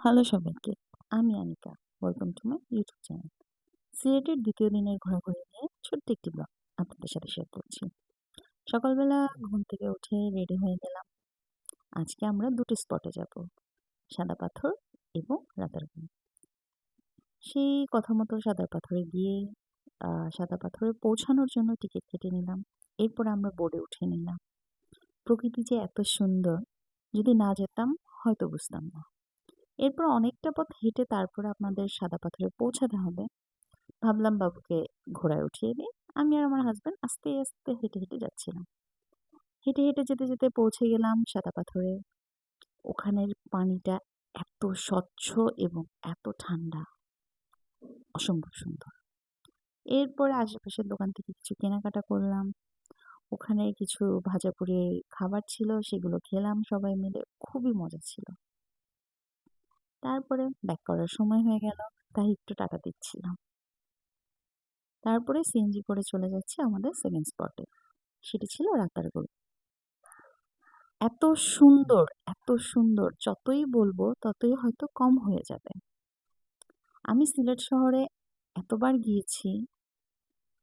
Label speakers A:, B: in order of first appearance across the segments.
A: Hello সবাইকে। আমি Anika. Welcome to my YouTube channel সিলেটের দ্বিতীয় দিনের ঘোরাঘুরি নিয়ে ছোট্ট একটি ব্লগ আপনাদের সাথে শেয়ার করছি। সকালবেলা ঘুম থেকে উঠে রেডি হয়ে গেলাম। আজকে আমরা দুটি স্পটে যাব, সাদা পাথর এবং রাতারগুল সেই কথা মতো সাদা পাথরে গিয়ে সাদা পাথরে পৌঁছানোর জন্য টিকিট কেটে নিলাম। এরপর আমরা বোর্ডে উঠে নিলাম। প্রকৃতি যে এত সুন্দর, যদি না যেতাম হয়তো বুঝতাম না। এরপর অনেকটা পথ হেঁটে তারপর আপনাদের সাদা পাথরে পৌঁছাতে হবে। ভাবলাম, বাবুকে ঘোড়ায় উঠিয়ে দিই। আমি আর আমার হাজব্যান্ড আস্তে আস্তে হেঁটে হেঁটে যাচ্ছিলাম। হেঁটে হেঁটে যেতে যেতে পৌঁছে গেলাম সাদা পাথরে। ওখানের পানিটা এত স্বচ্ছ এবং এত ঠান্ডা। অসম্ভব সুন্দর। এরপরে আশেপাশের দোকান থেকে কিছু কেনাকাটা করলাম। ওখানে কিছু ভাজাপুরি খাবার ছিল, সেগুলো খেলাম সবাই মিলে। খুবই মজা ছিল। তারপরে ব্যাক করার সময় হয়ে গেল। তাই একটু টাকা দিচ্ছিলাম। তারপরে সিএনজি করে চলে যাচ্ছে আমাদের সেকেন্ড স্পটে সেটি ছিল রাতারগুল এত সুন্দর এত সুন্দর, যতই বলব ততই হয়তো কম হয়ে যাবে। আমি সিলেট শহরে এতবার গিয়েছি,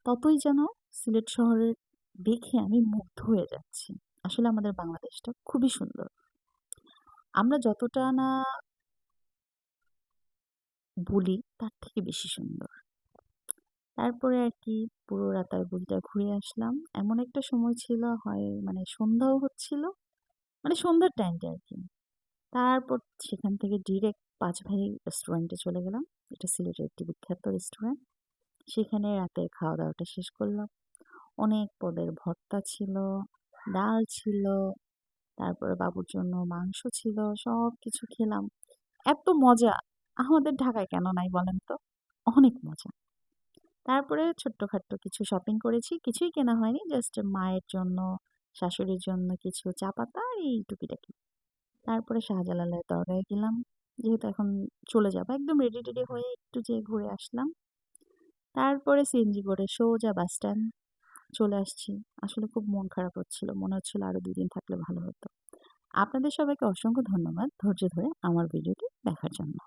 A: ততই যেন সিলেট শহরের দেখে আমি মুগ্ধ হয়ে যাচ্ছি। আসলে আমাদের বাংলাদেশটা খুবই সুন্দর। আমরা যতটা না বলি তার থেকে বেশি সুন্দর। তারপরে আর কি পুরো রাতারগুলটা ঘুরে আসলাম। এমন একটা সময় ছিল হয় মানে সন্ধ্যাও হচ্ছিল মানে সন্ধ্যার টাইমটা আর কি। তারপর সেখান থেকে ডিরেক্ট পাঁচ ভাই রেস্টুরেন্টে চলে গেলাম। এটা সিলেটের একটি বিখ্যাত রেস্টুরেন্ট সেখানে রাতে খাওয়া দাওয়াটা শেষ করলাম। অনেক পদের ভর্তা ছিল, ডাল ছিল, তারপরে বাবুর জন্য মাংস ছিল সব কিছু খেলাম। এত মজা! আমাদের ঢাকায় কেন নাই বলেন তো? অনেক মজা। তারপরে ছোট্টখাট্ট কিছু শপিং করেছি, কিছুই কেনা হয়নি জাস্ট মায়ের জন্য, শাশুড়ির জন্য কিছু চা পাতা আর এই টুকিটাকি। তারপরে শাহজালালের দরগায় গেলাম, যেহেতু এখন চলে যাব, একদম রেডি টেডি হয়ে একটু যেয়ে ঘুরে আসলাম। তারপরে সিএনজি করে সোজা বাস স্ট্যান্ড চলে আসছি। আসলে খুব মন খারাপ হচ্ছিল, মনে হচ্ছিল আরও দুদিন থাকলে ভালো হতো। আপনাদের সবাইকে অসংখ্য ধন্যবাদ ধৈর্য ধরে আমার ভিডিওটি দেখার জন্য।